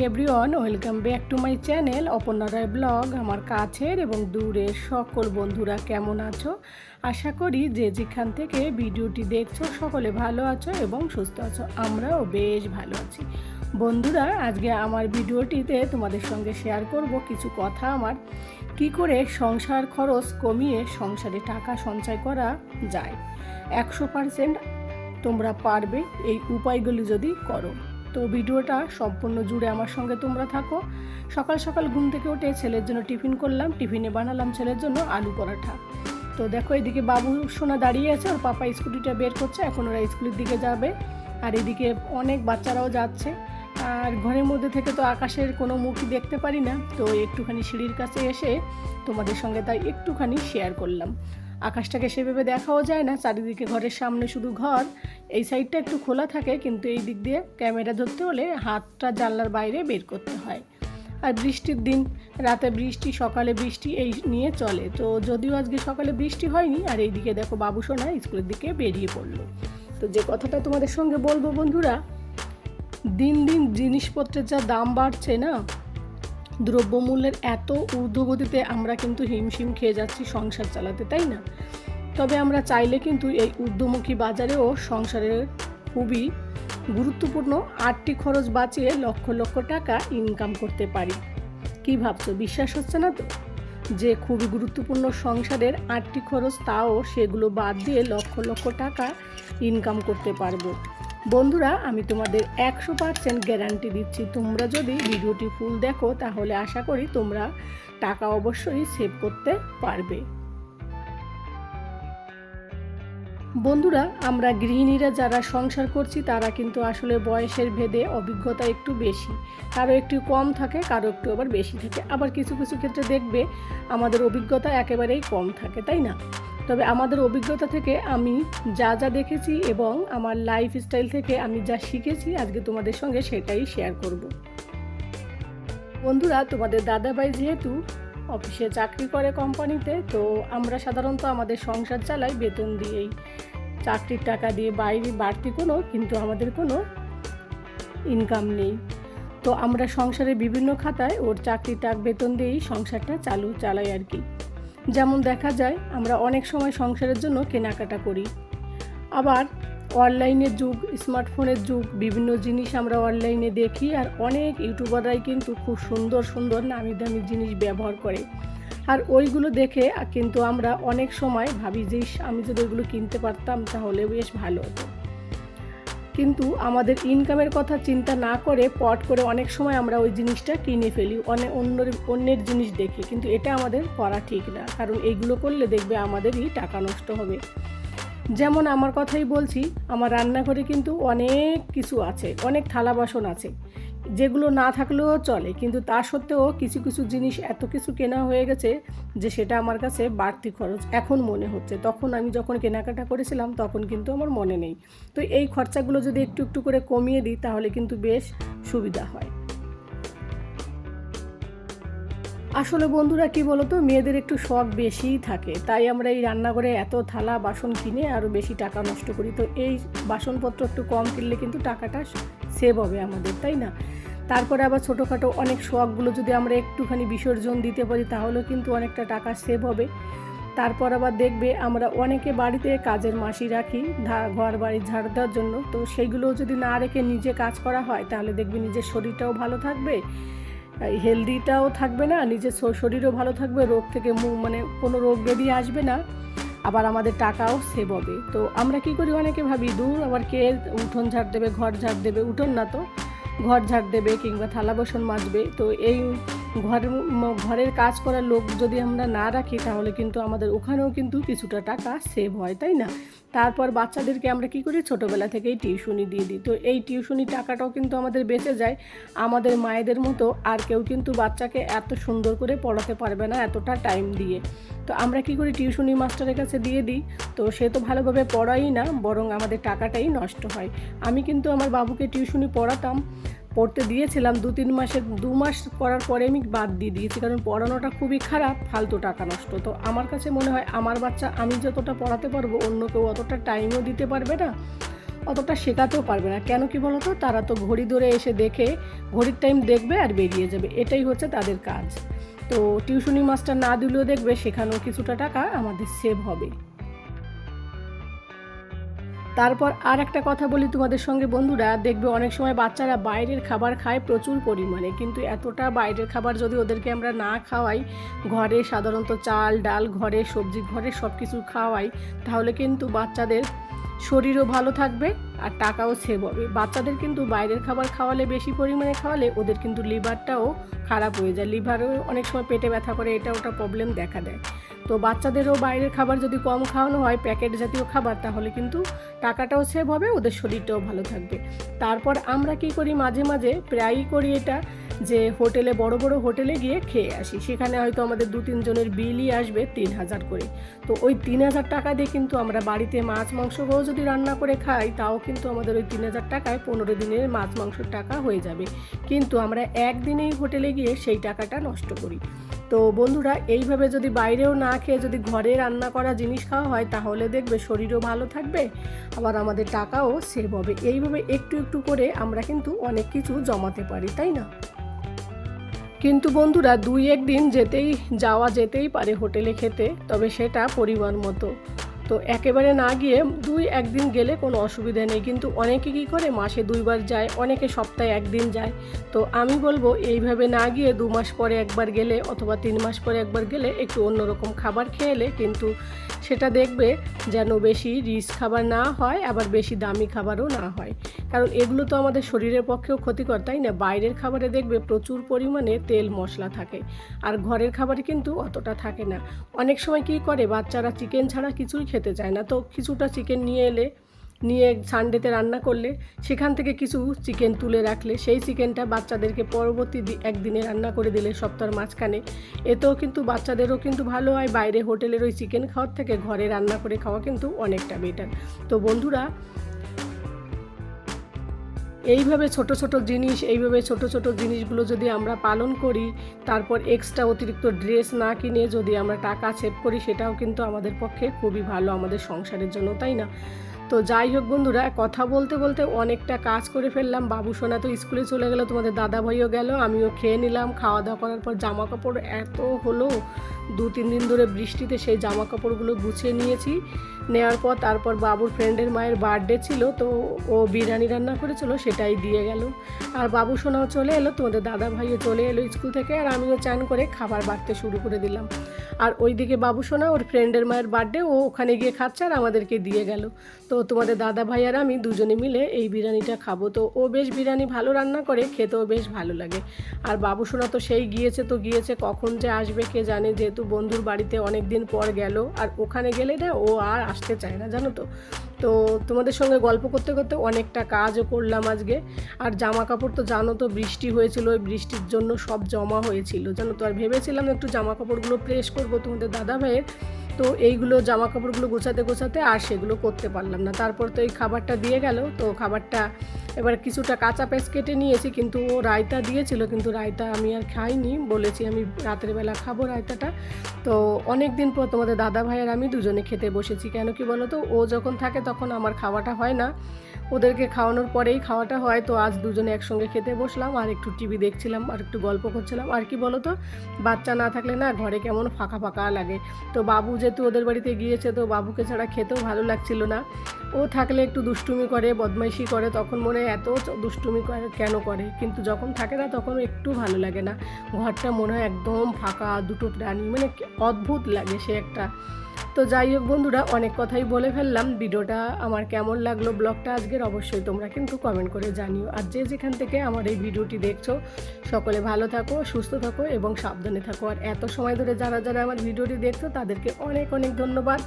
Everyone welcome back to my channel Aparna Roy blog আমার কাছের এবং দূরের সকল বন্ধুরা কেমন আছো? আশা করি যে যেখান থেকে ভিডিওটি দেখছ, সকলে ভালো আছো এবং সুস্থ আছো। আমরাও বেশ ভালো আছি। বন্ধুরা, আজকে আমার ভিডিওটিতে তোমাদের সঙ্গে শেয়ার করব কিছু কথা আমার। কি করে সংসার খরচ কমিয়ে সংসারে টাকা সঞ্চয় করা যায়? একশো পারসেন্ট তোমরা পারবে। এই উপায়গুলি যদি করো। তো ভিডিওটা সম্পূর্ণ জুড়ে আমার সঙ্গে তোমরা থাকো। সকাল সকাল ঘুম থেকে উঠে ছেলের জন্য টিফিন করলাম, টিফিনে বানালাম ছেলের জন্য আলু পরাঠা তো দেখো এদিকে বাবু সোনা দাঁড়িয়ে আছে, ওর পাপা স্কুটিটা বের করছে, এখন ওরা স্কুলের দিকে যাবে। আর এদিকে অনেক বাচ্চারাও যাচ্ছে। আর ঘরের মধ্যে থেকে তো আকাশের কোনো মুখই দেখতে পারি না। তো একটুখানি সিঁড়ির কাছে এসে তোমাদের সঙ্গে তাই একটুখানি শেয়ার করলাম। আকাশটাকে সেভাবে দেখাও যায় না, চারিদিকে ঘরের সামনে শুধু ঘর। এই সাইডটা একটু খোলা থাকে, কিন্তু এই দিক দিয়ে ক্যামেরা ধরতে হলে হাতটা জানলার বাইরে বের করতে হয়। আর বৃষ্টির দিন, রাতে বৃষ্টি, সকালে বৃষ্টি এই নিয়ে চলে। তো যদিও আজকে সকালে বৃষ্টি হয়নি, আর এইদিকে দেখো বাবু সোনা স্কুলের দিকে বেরিয়ে পড়ল। তো যে কথাটা তোমাদের সঙ্গে বলব বন্ধুরা, দিন দিন জিনিসপত্রের যা দাম বাড়ছে না দ্রব্যমূল্যের এত ঊর্ধ্বগতিতে আমরা কিন্তু হিমশিম খেয়ে যাচ্ছি সংসার চালাতে, তাই না? তবে আমরা চাইলে কিন্তু এই ঊর্ধ্বমুখী বাজারেও সংসারের খুবই গুরুত্বপূর্ণ আটটি খরচ বাঁচিয়ে লক্ষ লক্ষ টাকা ইনকাম করতে পারি। কি ভাবছ? বিশ্বাস হচ্ছে না তো? যে খুবই গুরুত্বপূর্ণ সংসারের আটটি খরচ, তাও সেগুলো বাদ দিয়ে লক্ষ লক্ষ টাকা ইনকাম করতে পারব। বন্ধুরা, আমি তোমাদের একশো পার্সেন্ট গ্যারান্টি দিচ্ছি। তোমরা যদি ভিডিওটি ফুল দেখো, তাহলে আশা করি তোমরা টাকা অবশ্যই সেভ করতে পারবে। বন্ধুরা, আমরা গৃহিণীরা যারা সংসার করছি, তারা কিন্তু আসলে বয়সের ভেদে অভিজ্ঞতা একটু বেশি। কারও একটু কম থাকে, কারও একটু আবার বেশি থাকে। আবার কিছু কিছু ক্ষেত্রে দেখবে, আমাদের অভিজ্ঞতা একেবারেই কম থাকে, তাই না? তবে আমাদের অভিজ্ঞতা থেকে আমি যা যা দেখেছি এবং আমার লাইফ স্টাইল থেকে আমি যা শিখেছি আজকে তোমাদের সঙ্গে সেটাই শেয়ার করব। বন্ধুরা, তোমাদের দাদাভাই যেহেতু অফিসে চাকরি করে কোম্পানিতে, তো আমরা সাধারণত আমাদের সংসার চালাই বেতন দিয়েই। চাকরির টাকা দিয়ে বাইরে বাড়তি কোনো, কিন্তু আমাদের কোনো ইনকাম নেই। তো আমরা সংসারের বিভিন্ন খাতায় ওর চাকরির টাক বেতন দিয়েই সংসারটা চালু চালাই আর কি। যেমন দেখা যায়, আমরা অনেক সময় সংসারের জন্য কেনাকাটা করি। আবার অনলাইনের যুগ, স্মার্টফোনের যুগ, বিভিন্ন জিনিস আমরা অনলাইনে দেখি আর অনেক ইউটিউবাররাই কিন্তু খুব সুন্দর সুন্দর নামি দামি জিনিস ব্যবহার করে। আর ওইগুলো দেখে কিন্তু আমরা অনেক সময় ভাবি যে আমি যদি ওইগুলো কিনতে পারতাম তাহলে বেশ ভালো হতো। কিন্তু আমাদের ইনকামের কথা চিন্তা না করে পট করে অনেক সময় আমরা ওই জিনিসটা কিনে ফেলি অনেক অন্যের অন্যের জিনিস দেখে। কিন্তু এটা আমাদের করা ঠিক না, কারণ এইগুলো করলে দেখবে আমাদেরই টাকা নষ্ট হবে। যেমন আমার কথাই বলছি, আমার রান্নাঘরে কিন্তু অনেক কিছু আছে, অনেক থালা বাসন আছে। যেগুলো না থাকলেও চলে, কিন্তু তা সত্ত্বেও কিছু কিছু জিনিস এত কিছু কেনা হয়ে গেছে যে সেটা আমার কাছে বাড়তি খরচ এখন মনে হচ্ছে। তখন আমি যখন কেনাকাটা করেছিলাম, তখন কিন্তু আমার মনে নেই। তো এই খরচাগুলো যদি একটু একটু করে কমিয়ে দিই, তাহলে কিন্তু বেশ সুবিধা হয়। আসলে বন্ধুরা, কি বলতো? মেয়েদের একটু শখ বেশিই থাকে। তাই আমরা এই রান্নাঘরে এত থালা, বাসন কিনে আরও বেশি টাকা নষ্ট করি। তো এই বাসনপত্র একটু কম কিনলে কিন্তু টাকাটা সেভ হবে আমাদের, তাই না? তারপরে আবার ছোটোখাটো অনেক শখগুলো যদি আমরা একটুখানি বিসর্জন দিতে পারি, তাহলেও কিন্তু অনেকটা টাকা সেভ হবে। তারপর আবার দেখবে আমরা অনেকে বাড়িতে কাজের মাসি রাখি ঘর বাড়ি ঝাড় দেওয়ার জন্য। তো সেইগুলো যদি না রেখে নিজে কাজ করা হয়, তাহলে দেখবে নিজের শরীরটাও ভালো থাকবে হেলদিটাও থাকবে না, নিজের শরীরও ভালো থাকবে, রোগ থেকে মানে কোনো রোগ ব্যাধি আসবে না, আবার আমাদের টাকাও সেভ হবে। তো আমরা কি করি, অনেকে ভাবি, দূর, আবার কে উঠোন ঝাড় দেবে, ঘর ঝাড় দেবে? উঠোন না তো। ঘর ঝাঁট দেবে কিংবা থালা বাসন মাজবে তো এই ঘরের ঘরের কাজ করার লোক যদি আমরা না রাখি, তাহলে কিন্তু আমাদের ওখানেও কিন্তু কিছুটা টাকা সেভ হয়, তাই না? তারপর বাচ্চাদেরকে আমরা কি করি? ছোটোবেলা থেকেই টিউশনি দিয়ে দিই। তো এই টিউশনি টাকাটাও কিন্তু আমাদের বেঁচে যায়। আমাদের মায়েদের মতো আর কেউ কিন্তু বাচ্চাকে এত সুন্দর করে পড়াতে পারবে না এতটা টাইম দিয়ে। তো আমরা কি করি? টিউশনি মাস্টারের কাছে দিয়ে দিই। তো সে তো ভালোভাবে পড়াই না, বরং আমাদের টাকাটাই নষ্ট হয়। আমি কিন্তু আমার বাবুকে টিউশনি পড়াতাম। পড়তে দিয়েছিলাম দু তিন মাসের, দু মাস করার পরে আমি বাদ দিয়ে দিয়েছি, কারণ পড়ানোটা খুবই খারাপ, ফালতু টাকা নষ্ট। তো আমার কাছে মনে হয় আমার বাচ্চা আমি যতটা পড়াতে পারব, অন্য কেউ অতটা টাইমও দিতে পারবে না, অতটা শেখাতেও পারবে না। কেন কি বলতো? তারা তো ঘড়ি ধরে এসে দেখে, ঘড়ির টাইম দেখবে আর বেরিয়ে যাবে। এটাই হচ্ছে তাদের কাজ। তো টিউশনি মাস্টার না দিলেও দেখবে সেখানেও কিছুটা টাকা আমাদের সেভ হবে। তারপর আর একটা কথা বলি, তোমাদের সঙ্গে বন্ধুরা, দেখবে অনেক সময় বাচ্চারা বাইরের খাবার খায় প্রচুর পরিমাণে, কিন্তু এতটা বাইরের খাবার যদি ওদেরকে আমরা না খাওয়াই, ঘরে সাধারণত চাল, ডাল, ঘরে সবজি, ঘরে সব কিছু খাওয়াই, তাহলে কিন্তু বাচ্চাদের শরীরও ভালো থাকবে আর টাকাও সেভ হবে। বাচ্চাদের কিন্তু বাইরের খাবার খাওয়ালে বেশি পরিমাণে খাওয়ালে ওদের কিন্তু লিভারটাও খারাপ হয়ে যায়। লিভারও অনেক সময় পেটে ব্যথা করে, এটা ওটা প্রবলেম দেখা দেয়। তো বাচ্চাদেরও বাইরের খাবার যদি কম খাওয়ানো হয়, প্যাকেট জাতীয় খাবার, তাহলে কিন্তু টাকাটাও সেভ হবে, ওদের শরীরটাও ভালো থাকবে। তারপর আমরা কি করি মাঝে মাঝে, প্রায়ই করি এটা যে হোটেলে, বড় বড় হোটেলে গিয়ে খেয়ে আসি। সেখানে হয়তো আমাদের দু তিনজনের বিলই আসবে তিন হাজার করে। তো ওই তিন হাজার টাকা দিয়ে কিন্তু আমরা বাড়িতে মাছ মাংসও যদি রান্না করে খাই, তাও কিন্তু আমাদের ওই তিন হাজার টাকায় পনেরো দিনের মাছ, মাংসের টাকা হয়ে যাবে। কিন্তু আমরা একদিনেই হোটেলে গিয়ে সেই টাকাটা নষ্ট করি। তো বন্ধুরা, এইভাবে যদি বাইরেও না খেয়ে যদি ঘরে রান্না করা জিনিস খাওয়া হয়, তাহলে দেখবে শরীরও ভালো থাকবে, আবার আমাদের টাকাও সেভ হবে। এইভাবে একটু একটু করে আমরা কিন্তু অনেক কিছু জমাতে পারি, তাই না? কিন্তু বন্ধুরা, দুই একদিন যেতেই যাওয়া যেতেই পারে হোটেলে খেতে, তবে সেটা পরিমাণ মতো। তো একেবারে না গিয়ে দুই একদিন গেলে কোনো অসুবিধা নেই। কিন্তু অনেকে কী করে? মাসে দুইবার যায়, অনেকে সপ্তাহে একদিন যায়। তো আমি বলব, এইভাবে না গিয়ে দু মাস পরে একবার গেলে অথবা তিন মাস পরে একবার গেলে একটু অন্যরকম খাবার খেলে কিন্তু সেটা দেখবে যেন বেশি রিচ খাবার না হয়, আবার বেশি দামি খাবারও না হয়। কারণ এগুলো তো আমাদের শরীরের পক্ষেও ক্ষতিকর, তাই না? বাইরের খাবারে দেখবে প্রচুর পরিমাণে তেল মশলা থাকে, আর ঘরের খাবারে কিন্তু অতটা থাকে না। অনেক সময় কী করে? বাচ্চারা চিকেন ছাড়া কিছুই খেতে চায় না। তো কিছুটা চিকেন নিয়ে এলে, নিয়ে সানডেতে রান্না করলে, সেখান থেকে কিছু চিকেন তুলে রাখলে, সেই চিকেনটা বাচ্চাদেরকে পরবর্তী একদিনে রান্না করে দিলে সপ্তাহের মাঝখানে। এতেও কিন্তু বাচ্চাদেরও কিন্তু ভালো হয়, বাইরে হোটেলের ওই চিকেন খাওয়ার থেকে ঘরে রান্না করে খাওয়া কিন্তু অনেকটা বেটার তো বন্ধুরা এইভাবে ছোট ছোট জিনিস, এইভাবে ছোট ছোট জিনিসগুলো যদি আমরা পালন করি, তারপর এক্সট্রা অতিরিক্ত ড্রেস না কিনে যদি আমরা টাকা সেভ করি, সেটাও কিন্তু আমাদের পক্ষে খুবই ভালো আমাদের সংসারের জন্য, তাই না? তো যাই হোক বন্ধুরা, কথা বলতে বলতে অনেকটা কাজ করে ফেললাম। বাবু সোনা তো স্কুলে চলে গেলো, তোমাদের দাদা ভাইও গেল, আমিও খেয়ে নিলাম। খাওয়া দাওয়া করার পর জামা কাপড় এত হলো, দু তিন দিন ধরে বৃষ্টিতে সেই জামা কাপড়গুলো গুছিয়ে নিয়েছি। নেওয়ার পর তারপর বাবুর ফ্রেন্ডের মায়ের বার্থডে ছিল, তো ও বিরিয়ানি রান্না করেছিল, সেটাই দিয়ে গেল। আর বাবু সোনাও চলে এলো, তোমাদের দাদা ভাইও চলে এলো স্কুল থেকে, আর আমিও চান করে খাবার বাড়তে শুরু করে দিলাম। আর ওইদিকে বাবু সোনা, ওর ফ্রেন্ডের মায়ের বার্থডে, ও ওখানে গিয়ে খাচ্ছে আর আমাদেরকে দিয়ে গেল। তো তোমাদের দাদা ভাই আর আমি দুজনে মিলে এই বিরিয়ানিটা খাব। তো ও বেশ বিরিয়ানি ভালো রান্না করে, খেতেও বেশ ভালো লাগে। আর বাবু সোনা তো সেই গিয়েছে তো গিয়েছে, কখন যে আসবে কে জানে, যেহেতু বন্ধুর বাড়িতে অনেক দিন পর গেল। আর ওখানে গেলে না, ও আর আসতে চায় না, জানো তো? তো তোমাদের সঙ্গে গল্প করতে করতে অনেকটা কাজও করলাম আজকে। আর জামা কাপড় তো জানো তো, বৃষ্টি হয়েছিল, ওই বৃষ্টির জন্য সব জমা হয়েছিল, জানো তো? আর ভেবেছিলাম একটু জামা কাপড়গুলো প্রেস করব তোমাদের দাদা ভাইয়ের। তো এইগুলো জামা কাপড়গুলো গোছাতে গোছাতে আর সেগুলো করতে পারলাম না। তারপর তো এই খাবারটা দিয়ে গেল, তো খাবারটা এবার কিছুটা কাঁচা পেঁচ কেটে নিয়েছি, কিন্তু ও রায়তা দিয়েছিল, কিন্তু রায়তা আমি আর খাইনি। বলেছি আমি রাতের বেলা খাব রায়তাটা। তো অনেক দিন পর তোমাদের দাদা ভাইয়ের আমি দুজনে খেতে বসেছি, কেন কি বলো তো ও যখন থাকে তখন আমার খাওয়াটা হয় না। ওদেরকে খাওয়ানোর পরেই খাওয়াটা হয়। তো আজ দুজনে একসঙ্গে খেতে বসলাম, আর একটু টিভি দেখছিলাম, আর একটু গল্প করছিলাম। আর কি বলো তো বাচ্চা না থাকলে না ঘরে কেমন ফাঁকা ফাঁকা লাগে। তো বাবু যেহেতু ওদের বাড়িতে গিয়েছে, তো বাবুকে ছাড়া খেতেও ভালো লাগছিল না। ও থাকলে একটু দুষ্টুমি করে, বদমাইশি করে, তখন মনে হয় এত দুষ্টুমি করে কেন করে? কিন্তু যখন থাকে না, তখন একটু ভালো লাগে না। ঘরটা মনে হয় একদম ফাঁকা, দুটো প্রাণী মানে অদ্ভুত লাগে সে একটা। তো যাই হোক বন্ধুরা, অনেক কথাই বলে ফেললাম। ভিডিওটা আমার কেমন লাগল, ব্লগটা আজকের অবশ্যই তোমরা কিন্তু কমেন্ট করে জানিও। আর যে যেখান থেকে আমার এই ভিডিওটি দেখছ, সকলে ভালো থাকো, সুস্থ থাকো এবং সাবধানে থাকো। আর এত সময় ধরে যারা যারা আমার ভিডিওটি দেখছ, তাদেরকে অনেক অনেক ধন্যবাদ।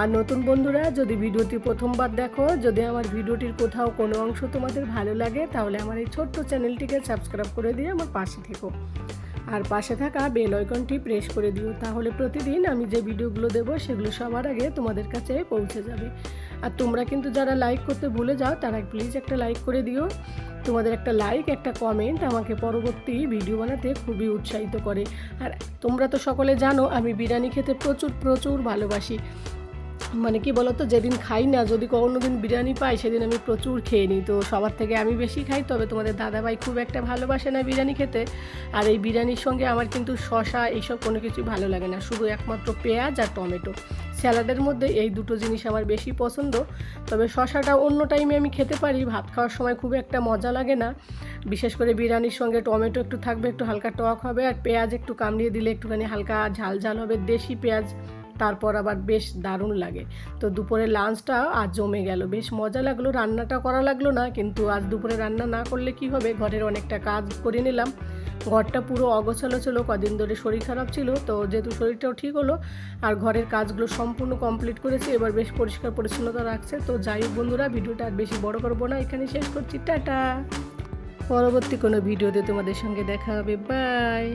আর নতুন বন্ধুরা, যদি ভিডিওটি প্রথমবার দেখো, যদি আমার ভিডিওটির কোথাও কোনো অংশ তোমাদের ভালো লাগে, তাহলে আমার এই ছোট্ট চ্যানেলটিকে সাবস্ক্রাইব করে দিয়ে আমার পাশে থেকো। আর পাশে থাকা বেল আইকনটি প্রেস করে দিও, তাহলে প্রতিদিন আমি যে ভিডিওগুলো দেবো সেগুলো সবার আগে তোমাদের কাছে পৌঁছে যাবে। আর তোমরা কিন্তু যারা লাইক করতে ভুলে যাও, তারা প্লিজ একটা লাইক করে দিও। তোমাদের একটা লাইক একটা কমেন্ট আমাকে পরবর্তী ভিডিও বানাতে খুবই উৎসাহিত করে। আর তোমরা তো সকলে জানো, আমি বিরিয়ানি খেতে প্রচুর প্রচুর ভালোবাসি। মানে কি বলতো, যেদিন খাই না, যদি কোনো দিন বিরিয়ানি পাই, সেদিন আমি প্রচুর খেয়ে নিই। তো সবার থেকে আমি বেশি খাই, তবে তোমাদের দাদাভাই খুব একটা ভালোবাসে না বিরিয়ানি খেতে। আর এই বিরিয়ানির সঙ্গে আমার কিন্তু শশা এইসব কোনো কিছু ভালো লাগে না। শুধু একমাত্র পেঁয়াজ আর টমেটো। স্যালাডের মধ্যে এই দুটো জিনিস আমার বেশি পছন্দ। তবে শশাটা অন্য টাইমে আমি খেতে পারি, ভাত খাওয়ার সময় খুব একটা মজা লাগে না। বিশেষ করে বিরিয়ানির সঙ্গে টমেটো একটু থাকবে, একটু হালকা টক হবে, আর পেঁয়াজ একটু কামড়িয়ে দিলে একটুখানি হালকা ঝাল ঝাল হবে। দেশি পেঁয়াজ তারপর আবার বেশ দারুণ লাগে। তো দুপুরে লাঞ্চটা আজ জমে গেল। বেশ মজা লাগল, রান্নাটা করা লাগল না, কিন্তু আজ দুপুরে রান্না না করলে কি হবে? ঘরের অনেকটা কাজ করে নিলাম। ঘরটা পুরো অগোছালো ছিল, কদিন ধরে শরীর খারাপ ছিল, তো যেহেতু শরীরটাও ঠিক হলো, আর ঘরের কাজগুলো সম্পূর্ণ কমপ্লিট করেছি, এবার বেশ পরিষ্কার পরিচ্ছন্নতা রাখছে। তো যাই হোক বন্ধুরা, ভিডিওটা আর বেশি বড় করব না এখানে শেষ করছি। টাটা! পরবর্তী কোনো ভিডিওতে তোমাদের সঙ্গে দেখা হবে। বাই!